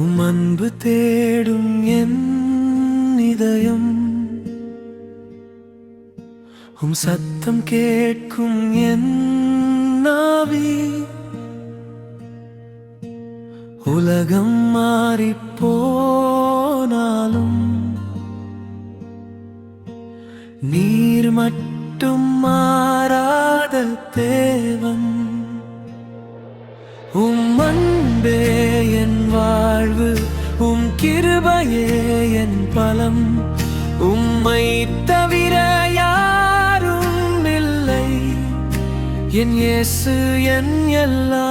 அன்பு தேடும் என் இதயம். உம் சத்தம் கேட்கும் என் நாவி. உலகம் மாறி போனாலும் நீர் மட்டும் மாறாத தேவன். உம் அன்பே என் வாழ்வு உம் கிருபையே என் பலம். உம்மை தவிர யாரும் இல்லை. என் இயேசு என் எல்லா.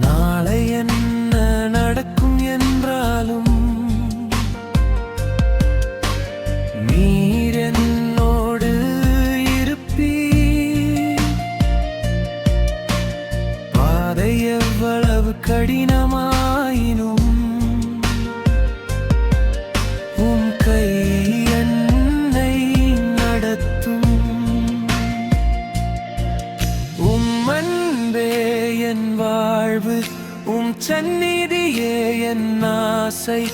நாளை என்ன நடக்கும் என்றாலும் நீர் என்னோடு இருப்பீர். பாதை எவ்வளவு கடினமாயின் வாழ்வு உம் சந்நிதியே என் ஆசை.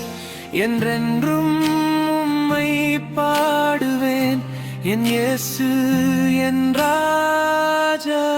என்றென்றும் உம்மை பாடுவேன். என் இயேசு என் ராஜா.